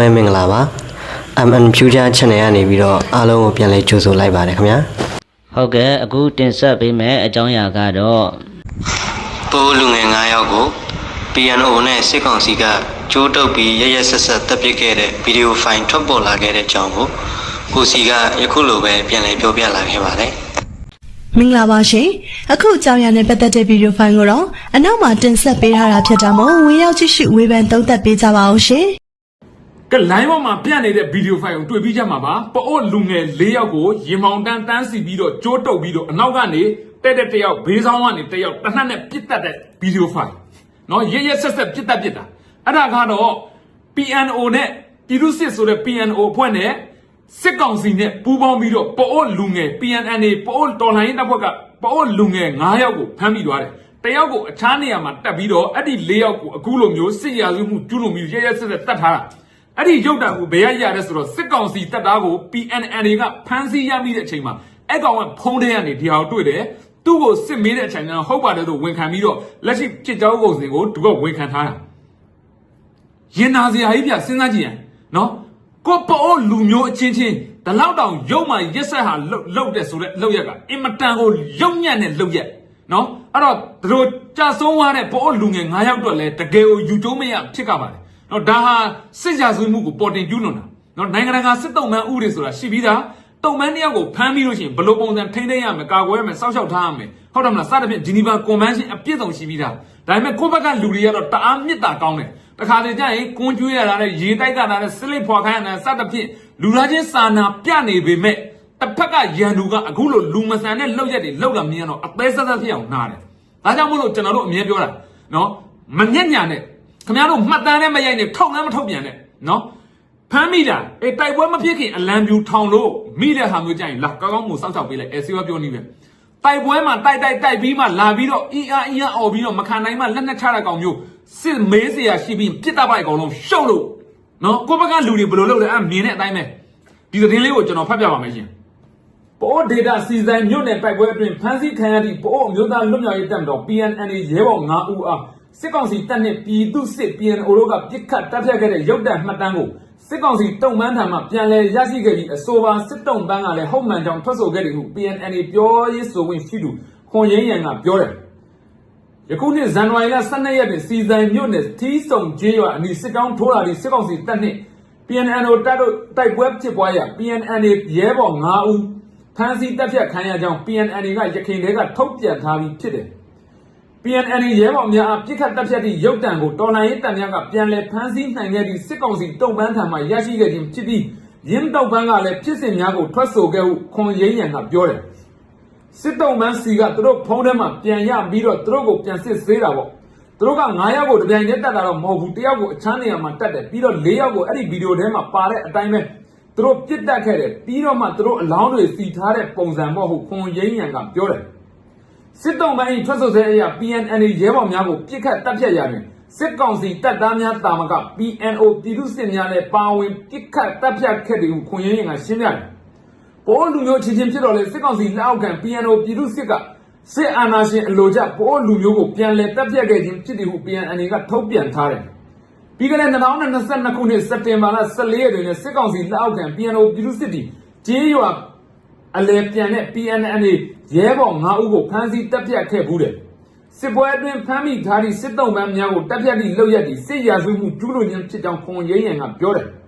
ပဲမင်္ဂလာပါ MN Future Channel ကနေပြီးတော့အားလုံးကိုပြန်လဲကြိုဆိုလိုက်ပါတယ်ခင်ဗျာဟုတ်ကဲ့အခုတင်ဆက်ပေးမယ့်အကြောင်းအရာကတော့ပိုးလူငယ်9ယောက်ကို PNO နဲ့စစ်ကောင်စီကကြိုးတုပ်ပြီးရရဆက်ဆက်တပ်ပစ်ခဲ့တဲ့ဗီဒီယိုဖိုင်ထွက်ပေါ်လာခဲ့တဲ့အကြောင်းကိုကိုစီကယခုလိုပဲပြန်လဲပြောပြလာခဲ့ပါတယ်မင်္ဂလာပါရှင်အခုအကြောင်းအရာနဲ့ပတ်သက်တဲ့ဗီဒီယိုဖိုင်ကိုတော့အနောက်မှာတင်ဆက်ပေးထားတာဖြစ်တာမို့ဝင်ရောက်ကြည့်ရှုဝေဖန်သုံးသပ်ပေးကြပါအောင်ရှင် ကလိုင်းပေါ်မှာပြန့်နေတဲ့ဗီဒီယိုဖိုင်ကိုတွေ့ပြီးကြမှာပါပအို့လူငယ်၄ယောက်ကိုရင်မောင်တန်းတန်းစီပြီးတော့ကြိုးတုပ်ပြီးတော့အနောက်ကနေတက်တဲ့တစ်ယောက်ဘေးဆောင်ကနေတစ်ယောက်တစ်နှက်နဲ့ပြစ်တက်တဲ့ဗီဒီယိုဖိုင်နော်ရရဆက်ဆက်ပြစ်တက်ပြစ်တာအဲ့ဒါကတော့ PNO နဲ့ပြည်သူစစ်ဆိုတဲ့ PNO အဖွဲ့နဲ့စစ်ကောင်စီနဲ့ပူးပေါင်းပြီးတော့ပအို့လူငယ် PNNA ပအို့တော်လှန်ရေးတပ်ဖွဲ့ကပအို့လူငယ်9ယောက်ကိုဖမ်းမိသွားတယ်တယောက်ကိုအခြားနေရာမှာတက်ပြီးတော့အဲ့ဒီ၄ယောက်ကိုအခုလိုမျိုးစစ်ရာဇဝမှုကျူးလွန်ပြီးရရဆက်ဆက်တတ်ထားတာ အဲ့ဒီရုပ်တံကိုဘယ်ရရရဲဆိုတော့စစ်ကောင်စီတပ်သားကို PNN တွေကဖမ်းဆီးရမိတဲ့အချိန်မှာအဲ့ကောင်ကဖုံးထဲကနေဒီဟာကိုတွေ့တယ်သူ့ကိုစစ်မေးတဲ့အချိန်ကျတော့ဟုတ်ပါတယ်လို့ဝန်ခံပြီးတော့လက်ရှိစစ်ကြောကုန်စင်ကိုသူကဝန်ခံထားတာရင်နာစရာကြီးပြစဉ်းစားကြည့်ရင်နော်ကိုပေါ်လူမျိုးအချင်းချင်းဒီလောက်တောင်ရုပ်မှရက်ဆက်ဟာလှုပ်လှုပ်တဲ့ဆိုတဲ့လှုပ်ရက်ကအင်မတန်ကိုရုပ်ညံ့တဲ့လှုပ်ရက်နော်အဲ့တော့တို့ကြာဆုံးသွားတဲ့ပေါ်လူငယ်9ယောက်အတွက်လဲတကယ်ကိုယူကျုံးမရဖြစ်ကြပါတယ် နော်ဒါဟာစစ်ကြဆွေးမှုကိုပေါ်တင်ကျူးလွန်တာနော်နိုင်ငံတကာစစ်တုံးမှန်းဥတွေဆိုတာရှိပြီးသားတုံမှန်းတစ်ယောက်ကိုဖမ်းပြီးလို့ရှိရင်ဘယ်လိုပုံစံထိန်းသိမ်းရမလဲကာကွယ်ရမယ်စောင့်ရှောက်ထားရမယ်ဟုတ်တယ်မလားစသဖြင့်ဂျီနီဗာကွန်ဗန်းရှင်းအပြည့်စုံရှိပြီးသားဒါပေမဲ့ကိုယ့်ဘက်ကလူတွေကတော့တအားမြစ်တာကောင်းတယ်တခါတည်းကျရင်ကွန်ကျွေးရတာနဲ့ရေတိုက်ကတာနဲ့ဆလစ်ဖွာခိုင်းရတာစသဖြင့်လူသားချင်းစာနာပြနေပေမဲ့တစ်ဖက်ကရန်သူကအခုလိုလူမဆန်တဲ့လောက်ရက်တွေလောက်လာမြင်တော့အသေးဆက်ဆက်ဖြစ်အောင်နားတယ်ဒါကြောင့်မို့လို့ကျွန်တော်တို့အမြဲပြောတာနော်မညံ့ညာနဲ့ ခင်ဗျားတို့မှတ်တမ်းနဲ့မရိုက်နဲ့ထောက်လမ်းမထုတ်ပြန်နဲ့နော်ဖမ်းမိတာအေးတိုက်ပွဲမဖြစ်ခင်အလံပြူထောင်လို့မိတဲ့ဟာမျိုးကြရင်လာကောင်းကောင်းမို့စောင့်ရှောက်ပေးလိုက်အဲစီဝပြောနေပဲတိုက်ပွဲမှာတိုက်တိုက်တိုက်ပြီးမှလာပြီးတော့အီအားအီအားအော်ပြီးတော့မခံနိုင်မှလက်နဲ့ချတဲ့ကောင်မျိုးစစ်မေးเสียရှိပြီးပြစ်တတ်ပိုက်ကောင်လုံးရှုပ်လို့နော်ကိုယ့်ဘက်ကလူတွေဘယ်လိုလုပ်လဲအဲ့မြင်တဲ့အတိုင်းပဲဒီသတင်းလေးကိုကျွန်တော်ဖတ်ပြပါမယ်ရှင် ပိုဒေတာစီဆိုင်မြို့နယ်တိုက်ပွဲအတွင်းဖမ်းဆီးခံရသည့်ပိုအမျိုးသားလွတ်မြောက်ရေးတပ်မတော် PNN ရဲဘော်9ဦးအား စစ်ကောင်စီတပ်နှင့်ပြည်သူစစ် PNO တို့ကပြစ်ခတ်တပ်ဖြတ်ခဲ့တဲ့ရုပ်တံမှတ်တမ်းကိုစစ်ကောင်စီတုံ့ပန်းထံမှပြန်လည်ရရှိခဲ့ပြီးအဆိုပါစစ်တုံ့ပန်းကလည်းဟုတ်မှန်ကြောင်းထွက်ဆိုခဲ့တယ်ဟု PNN ပြောရေးဆိုခွင့်ရှိသူခွန်ရင်းရန်ကပြောတယ်ယခုနှစ်ဇန်နဝါရီလ12ရက်တွင်စီဆိုင်မြို့နယ်ထီးစုံကျေးရွာအနီးစစ်တောင်းထိုးလာသည့်စစ်ကောင်စီတပ်နှင့် PNNO တပ်တို့တိုက်ပွဲဖြစ်ပွားရာ PNNA ရဲဘော်9ဦးဖမ်းဆီးတပ်ဖြတ်ခံရကြောင်း PNNA ကရခိုင်တွေကထုတ်ပြန်ထားပြီးဖြစ်တယ်။ PNNA ရဲဘော်များအားပြစ်ခတ်တပ်ဖြတ်သည့်ရုပ်တံကိုတော်လှန်ရေးတပ်များကပြန်လည်ဖမ်းဆီးနိုင်ခဲ့သည့်စစ်ကောင်စီတုံ့ပန်းထံမှရရှိခဲ့ခြင်းဖြစ်ပြီးရင်းတောက်ပန်းကလည်းဖြစ်စဉ်များကိုထွက်ဆိုခဲ့ဟုခွန်ရင်းရန်ကပြောတယ်။စစ်တုံးမန်းစီကသူတို့ဖုံးထဲမှာပြန်ရပြီးတော့သူတို့ကိုပြန်စစ်ဆေးတာပေါ့သူတို့က9ယောက်ကိုတပြိုင်တည်းတက်တာတော့မဟုတ်ဘူးတယောက်ကိုအခြားနေရာမှာတက်တယ်ပြီးတော့4ယောက်ကိုအဲ့ဒီဗီဒီယိုထဲမှာပါတဲ့အတိုင်းပဲသူတို့ပြစ်တက်ခဲ့တယ်ပြီးတော့မှသူတို့အလောင်းတွေစီထားတဲ့ပုံစံပေါ့ဟုတ်ခွန်ရင်းရန်ကပြောတယ် စစ်တုံးမန်း၏ထွက်ဆိုစေအရာ PNN ရဲဘော်များကိုပြစ်ခတ်တပ်ဖြတ်ရာတွင်စစ်ကောင်စီတပ်သားများတာမက PNO ပြည်သူစစ်များလည်းပါဝင်ပြစ်ခတ်တပ်ဖြတ်ခဲ့တယ်ဟုခွန်ရင်းရန်ကရှင်းပြတယ်ပိုးလူမျိုးချင်းချင်းဖြစ်တော့လေစစ်ကောင်စီလက်အောက်ခံ PNO ပြည်သူစစ်ကစစ်အာဏာရှင်အလိုကျပိုးလူမျိုးကိုပြန်လည်တပ်ဖြတ်ခဲ့ခြင်းဖြစ်တယ်ဟု PNN ကထုတ်ပြန်ထားတယ်။ပြီးခဲ့တဲ့2022ခုနှစ်စက်တင်ဘာလ14ရက်တွင်လည်းစစ်ကောင်စီလက်အောက်ခံ PNO ပြည်သူစစ်တီကျေးရွာ အလဲပြန်တဲ့ PNN ရဲဘော်9ဦးကိုဖမ်းဆီးတပ်ဖြတ်ခဲ့ဘူးတယ်။စစ်ပွဲအတွင်းဖမ်းမိထားသည့်စစ်တုံးပန်းများကိုတပ်ဖြတ်သည့်လုပ်ရက်သည့်စစ်ရာဇဝမှုကျူးလွန်ခြင်းဖြစ်ကြောင်းခွန်ရင်းရန်ကပြောတယ်။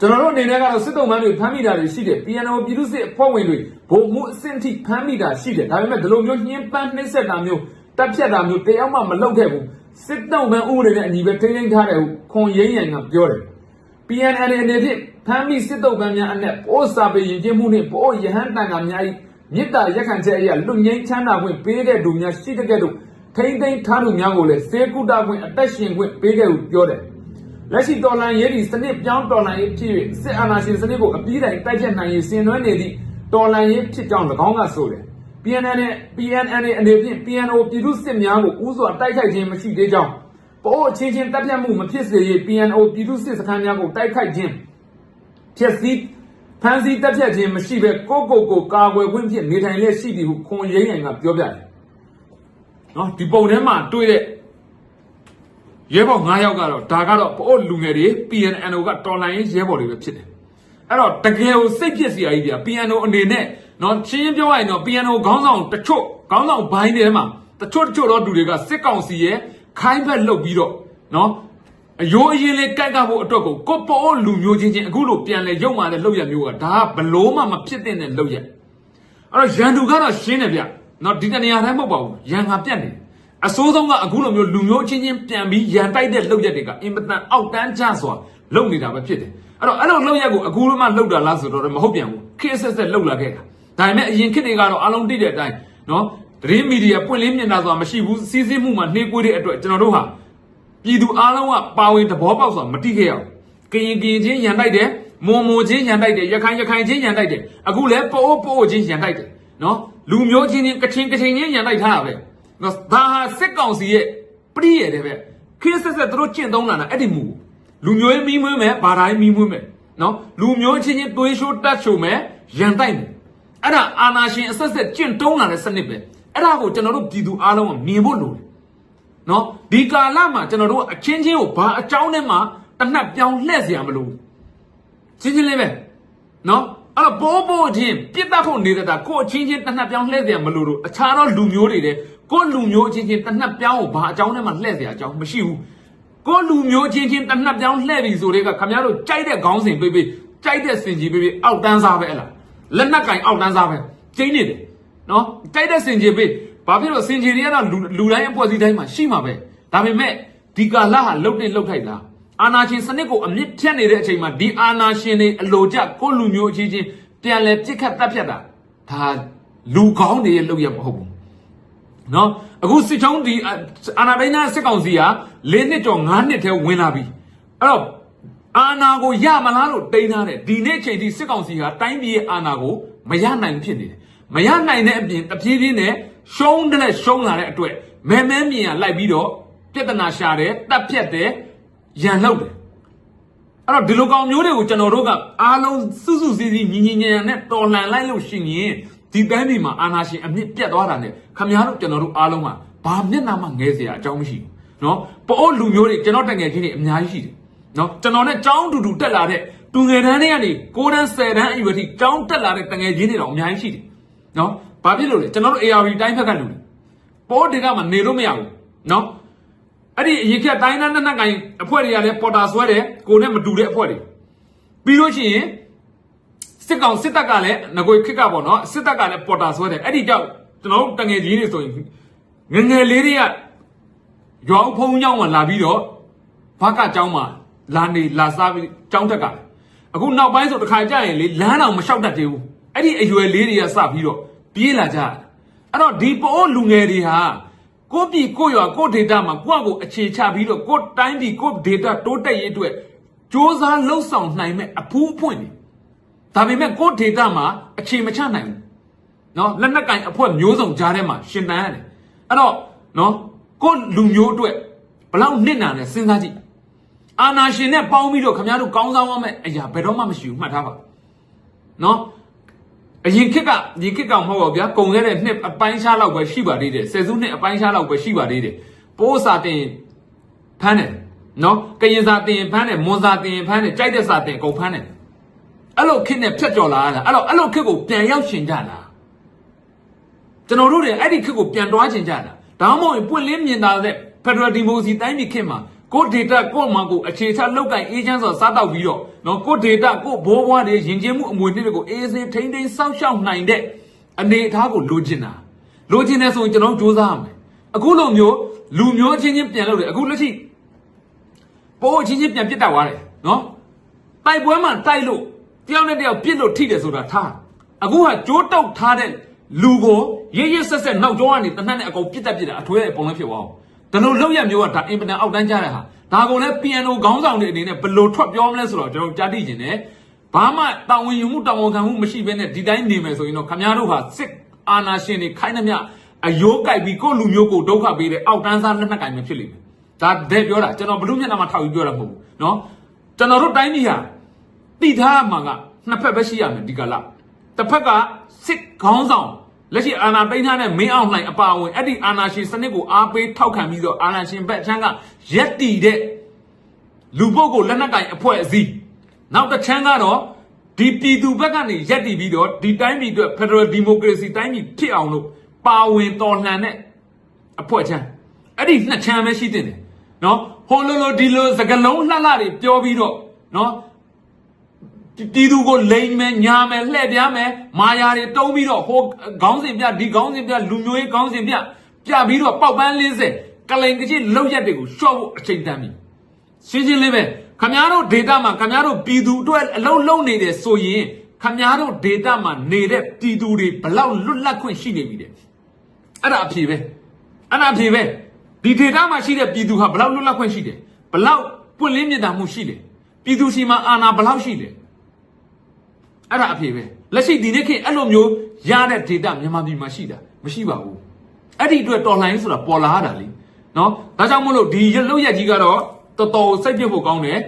ကျွန်တော်တို့အနေနဲ့ကတော့စစ်တုံးမန်းတွေဖမ်းမိတာတွေရှိတယ် PNO ပြည်သူစစ်အဖွဲ့ဝင်တွေဗိုလ်မှူးအဆင့်ထိဖမ်းမိတာရှိတယ်ဒါပေမဲ့ဒီလိုမျိုးညှင်းပန်းနှိမ့်ဆက်တာမျိုးတပ်ဖြတ်တာမျိုးတရားမှမလုပ်ခဲ့ဘူးစစ်တုံးမန်းဥပဒေနဲ့အညီပဲထိန်းသိမ်းထားတယ်ဟုခွန်ရင်းရန်ကပြောတယ် PNN အနေဖြင့် ဖမ်းမိစစ်တုံးမန်းများအနက်ပိုးစာပေရင်ကျင်းမှုနှင့်ပိုးရဟန်းတန်ကများ၏မေတ္တာရက်ခံချက်အရာလူငင်းချမ်းသာခွင့်ပေးတဲ့သူများရှိတဲ့ကဲ့သို့ထိန်းသိမ်းထားသူများကိုလည်းစေကုတာခွင့်အသက်ရှင်ခွင့်ပေးခဲ့ဟုပြောတယ်လက်ရှိတော်လှန်ရေးဒီစနစ်ပြောင်းတော်လှန်ရေးဖြစ်၍စစ်အာဏာရှင်စနစ်ကိုအပြီးတိုင်တိုက်ဖြတ်နိုင်ရေးဆင်နွှဲနေသည့်တော်လှန်ရေးဖြစ်ကြောင်း၎င်းကဆိုတယ် PNN နဲ့ PNN အနေဖြင့် PNO ပြည်သူစစ်များကိုဥစွာတိုက်ခိုက်ခြင်းမရှိသေးကြောင်းပို့အချင်းချင်းတပ်ဖြတ်မှုမဖြစ်စေရေး PNO ပြည်သူစစ်စခန်းများကိုတိုက်ခိုက်ခြင်း ဖြစ်စည်းဖမ်းဆီးတပ်ဖြတ်ခြင်းမရှိဘဲကိုယ့်ကိုယ်ကိုကာကွယ်ခွင့်ဖြင့်နေထိုင်လျက်ရှိသည်ဟုခွန်ရင်းရန်ကပြောပြတယ်။နော်ဒီပုံထဲမှာတွေ့တဲ့ရဲဘော်9ယောက်ကတော့ဒါကတော့ပို့လူငယ်တွေ PNNO ကတော်လိုင်းရေးရဲဘော်တွေပဲဖြစ်တယ်အဲ့တော့တကယ်ကိုစိတ်ဖြစ်စရာကြီးပြ PNO အနေနဲ့နော်ချင်းချင်းပြောရရင်တော့ PNO ခေါင်းဆောင်တချို့ခေါင်းဆောင်ဘိုင်းတွေမှာတချို့တချို့တော့သူတွေကစစ်ကောင်စီရဲ့ခိုင်းဘက်လှုပ်ပြီးတော့နော် အယိုးအရင်လေးကြိုက်ကဖို့အတွက်ကိုကိုပို့လူမျိုးချင်းချင်းအခုလိုပြန်လဲရုပ်မာတဲ့လှုပ်ရမျိုးကဒါကဘလို့မှမဖြစ်တဲ့နဲ့လှုပ်ရအဲ့တော့ရန်သူကတော့ရှင်းတယ်ဗျနော်ဒီတနေရာတိုင်းမဟုတ်ပါဘူးရန်ကပြတ်နေတယ်အစိုးဆုံးကအခုလိုမျိုးလူမျိုးချင်းချင်းပြန်ပြီးရန်တိုက်တဲ့လှုပ်ရက်တွေကအင်မတန်အောက်တန်းကျစွာလှုပ်နေတာပဲဖြစ်တယ်အဲ့တော့အဲ့လိုလှုပ်ရက်ကိုအခုလိုမှလှုပ်တာလားဆိုတော့မဟုတ်ပြန်ဘူးခေတ်ဆက်ဆက်လှုပ်လာခဲ့တာဒါပေမဲ့အရင်ခေတ်တွေကတော့အလုံးတိတဲ့အတိုင်းနော်သတင်းမီဒီယာပွင့်လင်းမြင်တာဆိုတာမရှိဘူးစီးစည်းမှုမှာနှေးကွေးတဲ့အတွက်ကျွန်တော်တို့ဟာ ပြည်သူအားလုံးကပါဝင်သဘောပေါက်စွာမတိခဲ့ရအောင်ကရင်ကရင်ချင်းရန်တိုက်တယ်မွန်မွန်ချင်းရန်တိုက်တယ်ရခိုင်ရခိုင်ချင်းရန်တိုက်တယ်အခုလည်းပိုးပိုးချင်းရန်တိုက်တယ်နော်လူမျိုးချင်းချင်းကချင်းကချင်းချင်းရန်တိုက်ထားတာပဲနော်ဒါဟာစစ်ကောင်စီရဲ့ပရိယေတဲ့ပဲခင်းဆက်ဆက်သူတို့ကျင့်သုံးလာတာအဲ့ဒီမူလူမျိုးရေးမီးမွေးမယ်ဘာတိုင်းမီးမွေးမယ်နော်လူမျိုးချင်းချင်းသွေးရှိုးတတ်ချိုမယ်ရန်တိုက်မယ်အဲ့ဒါအာနာရှင်အဆက်ဆက်ကျင့်သုံးလာတဲ့စနစ်ပဲအဲ့ဒါကိုကျွန်တော်တို့ပြည်သူအားလုံးကမြင်ဖို့လိုတယ် နော်ဒီကာလမှာကျွန်တော်တို့အချင်းချင်းကိုဘာအကြောင်းနဲ့မှတနတ်ပြောင်းလှည့်เสียမလို့ချင်းချင်းလေးပဲနော်အဲ့တော့ပိုးပိုးချင်းပြစ်တတ်ဖို့နေတဲ့တာကိုအချင်းချင်းတနတ်ပြောင်းလှည့်เสียမလို့တို့အခြားသောလူမျိုးတွေတဲ့ကိုလူမျိုးချင်းချင်းတနတ်ပြောင်းကိုဘာအကြောင်းနဲ့မှလှည့်เสียအကြောင်းမရှိဘူးကိုလူမျိုးချင်းချင်းတနတ်ပြောင်းလှည့်ပြီဆိုတဲ့ကခမရတို့ကြိုက်တဲ့ခေါင်းစဉ်ပေးပေးကြိုက်တဲ့စင်ကြီးပေးပေးအောက်တန်းစားပဲအဲ့လားလက်နက်ကင်အောက်တန်းစားပဲကျင်းနေတယ်နော်ကြိုက်တဲ့စင်ကြီးပေး ဘာဖြစ်လို့စင်ကြီးတွေကတော့လူလူတိုင်းအဖွဲ့အစည်းတိုင်းမှာရှိမှာပဲဒါပေမဲ့ဒီကာလဟာလှုပ်တဲ့လှုပ်ထိုက်လားအာနာရှင်စနစ်ကိုအမြင့်ဖြတ်နေတဲ့အချိန်မှာဒီအာနာရှင်တွေအလိုကျကိုယ့်လူမျိုးအချင်းချင်းပြန်လဲပြစ်ခတ်တပ်ဖြတ်တာဒါလူကောင်းတွေရဲ့လှုပ်ရမဟုတ်ဘူးနော်အခုစစ်ချုံးဒီအာအာနာဒိုင်းနာစစ်ကောင်စီက၄နှစ်ကျော်၅နှစ်ထဲဝင်လာပြီအဲ့တော့အာနာကိုရမလားလို့တိန်းထားတယ်ဒီနေ့ချိန်ထိစစ်ကောင်စီကတိုင်းပြည်ရဲ့အာနာကိုမရနိုင်ဖြစ်နေတယ်မရနိုင်တဲ့အပြင်တပြေးပြေးနဲ့ ရှုံးတဲ့ရှုံးလာတဲ့အတွက်မဲမဲမြင်ရလိုက်ပြီးတော့ပြဿနာရှာတယ်တပ်ဖြတ်တယ်ရန်လောက်တယ် အဲ့တော့ဒီလိုကောင်မျိုးတွေကိုကျွန်တော်တို့ကအားလုံးစုစုစည်းစည်းညီညီညံ့ညံ့နဲ့တော်လှန်လိုက်လို့ရှိရင်ဒီတိုင်းပြည်မှာအာဏာရှင်အမြင့်ပြတ်သွားတာနဲ့ခမများတို့ကျွန်တော်တို့အားလုံးကဘာမျက်နှာမှငဲเสียအကြောင်းမရှိဘူးเนาะပို့လူမျိုးတွေကျွန်တော်တငယ်ချင်းတွေအများကြီးရှိတယ်เนาะကျွန်တော်နဲ့ចောင်းတူတူတက်လာတဲ့တူငယ်တန်းတွေကနေ6တန်း10တန်းအရွယ်ထိចောင်းတက်လာတဲ့တငယ်ချင်းတွေတော့အများကြီးရှိတယ်เนาะ ဘာဖြစ်လို့လဲကျွန်တော်တို့ ARV တိုင်းဖက်ကလူတွေပေါ်တေကမှနေလို့မရဘူးနော်အဲ့ဒီအရင်ကတိုင်းသားနှစ်နှစ်ကိုင်အဖွဲ့တွေကလည်းပေါ်တာဆွဲတယ်ကိုနဲ့မတူတဲ့အဖွဲ့တွေပြီးလို့ရှိရင်စစ်ကောင်စစ်တပ်ကလည်းငွေခစ်ကပေါ့နော်စစ်တပ်ကလည်းပေါ်တာဆွဲတယ်အဲ့ဒီကြောင့်ကျွန်တော်တို့တငယ်ကြီးတွေဆိုရင်ငငယ်လေးတွေကရွာအုပ်ဖုံးကြောင်းမှာလာပြီးတော့ဘက်ကကြောင်းမှာလာနေလာစားပြီးကြောင်းတက်ကအခုနောက်ပိုင်းဆိုတခါကြရင်လေလမ်းတော်မလျှောက်တတ်သေးဘူးအဲ့ဒီအရွယ်လေးတွေကစပြီးတော့ ပြေးလာကြတယ်အဲ့တော့ဒီပိုးလူငယ်တွေဟာကိုယ့်ပြည်ကိုယ့်ရွာကိုယ့်ဒေတာမှာကိုယ့်ကိုအခြေချပြီးတော့ကိုယ့်တိုင်းပြည်ကိုယ့်ဒေတာတိုးတက်ရေးအတွက်စ조사လှုပ်ဆောင်နိုင်မဲ့အဖူးအဖွင့်တွေဒါပေမဲ့ကိုယ့်ဒေတာမှာအခြေမချနိုင်ဘူးနော်လက်နက်ကင်အဖွဲ့မျိုးစုံကြားထဲမှာရှင်တန်းရတယ်အဲ့တော့နော်ကိုယ့်လူမျိုးအတွက်ဘလောက်နစ်နာလဲစဉ်းစားကြည့်အာနာရှင်နဲ့ပေါင်းပြီးတော့ခင်ဗျားတို့ကောင်းစားရမယ့်အရာဘယ်တော့မှမရှိဘူးမှတ်ထားပါနော် အရင်ခေတ်ကဒီခေတ်ကမဟုတ်ပါဘူးဗျာကုံခဲ့တဲ့နှစ်အပိုင်းခြားလောက်ပဲရှိပါသေးတယ်ဆယ်စုနှစ်အပိုင်းခြားလောက်ပဲရှိပါသေးတယ်ပိုးစာတင်ဖမ်းတယ်နော်ကရင်စာတင်ဖမ်းတယ်မွန်စာတင်ဖမ်းတယ်ကြိုက်တဲ့စာတင်ကုန်ဖမ်းတယ်အဲ့လိုခေတ်နဲ့ဖြတ်ကျော်လာရတာအဲ့တော့အဲ့လိုခေတ်ကိုပြန်ရောက်ရှင်ကြလားကျွန်တော်တို့တွေအဲ့ဒီခေတ်ကိုပြန်တွားချင်ကြတာဒါမှမဟုတ်ရင်ပွင့်လင်းမြင်သာတဲ့ Federal Democracy တိုင်းပြည်ခေတ်မှာ ကိုဒေတာကိုမှကိုအခြေချလောက်ကင်အေဂျင့်ဆိုစားတော့ပြီးတော့နော်ကိုဒေတာကိုဘိုးဘွားတွေယဉ်ကျေးမှုအမွေနှစ်တွေကိုအေးစေးထိမ့်သိမ်းစောင့်ရှောက်နိုင်တဲ့အနေအထားကိုလိုချင်တာလိုချင်တယ်ဆိုရင်ကျွန်တော်တို့စူးစမ်းရမယ်အခုလိုမျိုးလူမျိုးချင်းချင်းပြန်လုပ်တယ်အခုလက်ရှိပိုးအချင်းချင်းပြန်ပြစ်တတ်သွားတယ်နော်တိုက်ပွဲမှာတိုက်လို့တယောက်နဲ့တယောက်ပြစ်လို့ထိတယ်ဆိုတာထားအခုဟာကြိုးတုပ်ထားတဲ့လူကိုရရဆက်ဆက်နောက်ကျောကနေတနတ်နဲ့အကုန်ပြစ်တတ်ပြစ်တာအထွေးအပုံလေးဖြစ်သွားအောင် ဒါလို့လောက်ရမျိုးကဒါအင်ပတန်အောက်တန်းကြတဲ့ဟာဒါကုန်လဲ piano ခေါင်းဆောင်တွေအနေနဲ့ဘယ်လိုထွက်ပြောမလဲဆိုတော့ကျွန်တော်ကြားသိကျင်တယ်ဘာမှတာဝန်ယူမှုတာဝန်ခံမှုမရှိဘဲနဲ့ဒီတိုင်းနေမယ်ဆိုရင်တော့ခမများတို့ဟာစစ်အာဏာရှင်တွေခိုင်းသမျှအယိုးကြိုက်ပြီးကိုယ့်လူမျိုးကိုဒုက္ခပေးတဲ့အောက်တန်းစားလက်နက်ကင်ပဲဖြစ်လိမ့်မယ်ဒါတဲ့ပြောတာကျွန်တော်ဘလို့မျက်နှာမှာထောက်ပြီးပြောတာမဟုတ်ဘူးเนาะကျွန်တော်တို့တိုင်းပြည်ဟာတိထားမှာကနှစ်ဖက်ပဲရှိရမယ်ဒီကလာတစ်ဖက်ကစစ်ခေါင်းဆောင် လက်ရှိအာဏာသိမ်းထားတဲ့မင်းအောင်လှိုင်အပါအဝင်အဲ့ဒီအာဏာရှင်စနစ်ကိုအားပေးထောက်ခံပြီးတော့အာဏာရှင်ဘက်အချမ်းကရက်တီတဲ့လူပုဂ္ဂိုလ်လက်နက်ကင်အဖွဲ့အစည်းနောက်တစ်ချမ်းကတော့ဒီပြည်သူဘက်ကနေရက်တီပြီးတော့ဒီတိုင်းပြည်အတွက် Federal Democracy တိုင်းပြည်ဖြစ်အောင်လို့ပါဝင်တော်လှန်တဲ့အဖွဲ့ချမ်းအဲ့ဒီနှစ်ချမ်းပဲရှိတဲ့တယ်နော်ဟိုလိုလိုဒီလိုစကလုံးလှလှတွေပြောပြီးတော့နော် တီသူကိုလိန်မယ်ညာမယ်လှည့်ပြားမယ်မာယာတွေတုံးပြီးတော့ဟိုခေါင်းစဉ်ပြဒီခေါင်းစဉ်ပြလူမျိုးရေးခေါင်းစဉ်ပြပြပြီးတော့ပေါက်ပန်း40ကလိန်ကချစ်လောက်ရက်တွေကိုရှော့ဖို့အချိန်တန်ပြီရှင်းရှင်းလေးပဲခမားတို့ဒေတာမှာခမားတို့ပြည်သူအတွက်အလုံးလုံးနေတယ်ဆိုရင်ခမားတို့ဒေတာမှာနေတဲ့ပြည်သူတွေဘလောက်လွတ်လပ်ခွင့်ရှိနေပြီတဲ့အဲ့ဒါအဖြေပဲအဲ့ဒါအဖြေပဲဒီဒေတာမှာရှိတဲ့ပြည်သူဟာဘလောက်လွတ်လပ်ခွင့်ရှိတယ်ဘလောက်ပွင့်လင်းမြတ်တာမှုရှိတယ်ပြည်သူစီမှာအာဏာဘလောက်ရှိတယ် အဲ့ဒါအဖြေပဲလက်ရှိဒီနေ့ခေတ်အဲ့လိုမျိုးရတဲ့ data မြန်မာပြည်မှာရှိတာမရှိပါဘူးအဲ့ဒီအတွက်တော်လှန်ရေးဆိုတာပေါ်လာရတာလေနော်ဒါကြောင့်မို့လို့ဒီရလုတ်ရက်ကြီးကတော့တော်တော်စိတ်ပြစ်ဖို့ကောင်းတယ်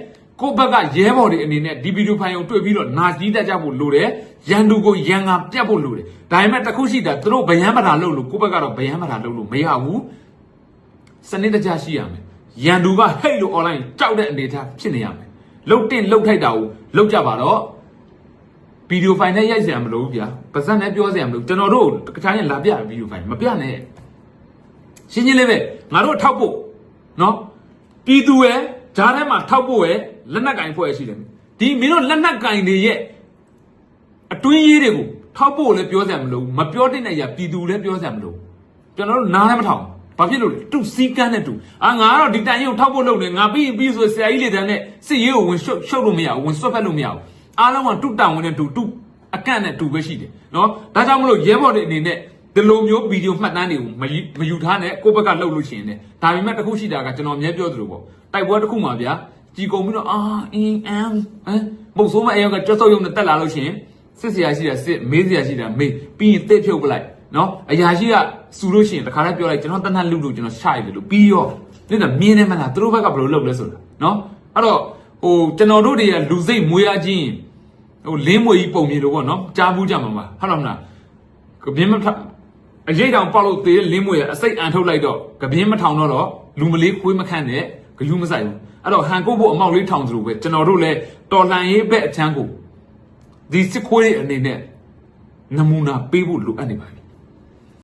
ကိုယ့်ဘက်ကရဲဘော်တွေအနေနဲ့ဒီဗီဒီယိုဖိုင်ကိုတွေ့ပြီးတော့နာကြီးတတ်ကြဖို့လိုတယ်ရန်သူကိုရန်ငါပြတ်ဖို့လိုတယ်ဒါပေမဲ့တစ်ခုရှိတာသူတို့ဗယံပဓာလုပ်လို့ကိုယ့်ဘက်ကတော့ဗယံပဓာလုပ်လို့မရဘူးစနစ်တကျရှိရမယ်ရန်သူကဟိတ်လို့ online ကြောက်တဲ့အနေအထားဖြစ်နေရမယ်လုတ်တင်လုတ်ထိုက်တာကိုလုတ်ကြပါတော့ဗီ ဒီယိုဖိုင်နဲ့ရိုက်စရာမလိုဘူးဗျာပါဇက်နဲ့ပြောစရာမလိုကျွန်တော်တို့တခြားရင်လာပြဗီဒီယိုဖိုင်မပြနဲ့ရှင်းရှင်းလေးပဲငါတို့ထောက်ဖို့နော်ပြည်သူရဲ့ဂျားထဲမှာထောက်ဖို့ရဲ့လက်နက်ကင်ဖွဲ့ရှိတယ်ဒီမင်းတို့လက်နက်ကင်တွေရဲ့အတွင်းရေးတွေကိုထောက်ဖို့လည်းပြောစရာမလိုဘူးမပြောတဲ့နေရပြည်သူလည်းပြောစရာမလိုဘူးကျွန်တော်တို့နားလည်းမထောင်ဘာဖြစ်လို့လဲတူစီကန်းနဲ့တူအာငါကတော့ဒီတိုင်ကြီးကိုထောက်ဖို့လုပ်နေငါပြီးပြီးဆိုဆရာကြီးလေတန်းနဲ့စစ်ရေးကိုဝင်ရှုပ်ရှုပ်လို့မရဘူးဝင်ဆွတ်ဖက်လို့မရဘူး အားလုံးကတူတောင်ဝင်တဲ့တူတူအကန့်နဲ့တူပဲရှိတယ်နော်ဒါကြောင့်မလို့ရဲဘော်တွေအနေနဲ့ဒီလိုမျိုးဗီဒီယိုမှတ်တမ်းတွေကိုမယူမယူထားနဲ့ကိုယ့်ဘက်ကလှုပ်လို့ရှိရင်လည်းဒါပေမဲ့တစ်ခုရှိတာကကျွန်တော်အမြဲပြောသလိုပေါ့တိုက်ပွဲတစ်ခုမှာဗျာကြည်ကုန်ပြီးတော့အာအင်းအမ်ဟမ်မဟုတ်ဆိုးမအယောက်ကကြောက်စောက်ရုံနဲ့တက်လာလို့ရှိရင်စစ်စရာရှိတာစစ်မေးစရာရှိတာမေးပြီးရင်တစ်ဖြုတ်ပလိုက်နော်အရာရှိကစူလို့ရှိရင်တခါတည်းပြောလိုက်ကျွန်တော်တန်းတန်းလူလို့ကျွန်တော်ရှာရတယ်လို့ပြီးရောဒီကမြင်းနေမလားသူတို့ဘက်ကဘယ်လိုလုပ်လဲဆိုတာနော်အဲ့တော့ဟိုကျွန်တော်တို့တွေကလူစိတ်မွေးရခြင်း ဟိုလင်းမွေကြီးပုံမြင်လို့ပေါ့နော်ကြားဘူးကြမှာပါဟုတ်လားမလားကပြင်းမထအရေးတောင်ပေါက်လို့သေးတဲ့လင်းမွေရအစိတ်အန်ထုတ်လိုက်တော့ကပြင်းမထောင်တော့တော့လူမလေးခွေးမခန့်နဲ့ဂလူးမဆိုင်ဘူးအဲ့တော့ဟန်ကုတ်ဖို့အမောက်လေးထောင်သလိုပဲကျွန်တော်တို့လည်းတော်လှန်ရေးဘက်အချမ်းကိုဒီစစ်ခွေးတွေအနေနဲ့နမူနာပေးဖို့လိုအပ်နေပါပြီ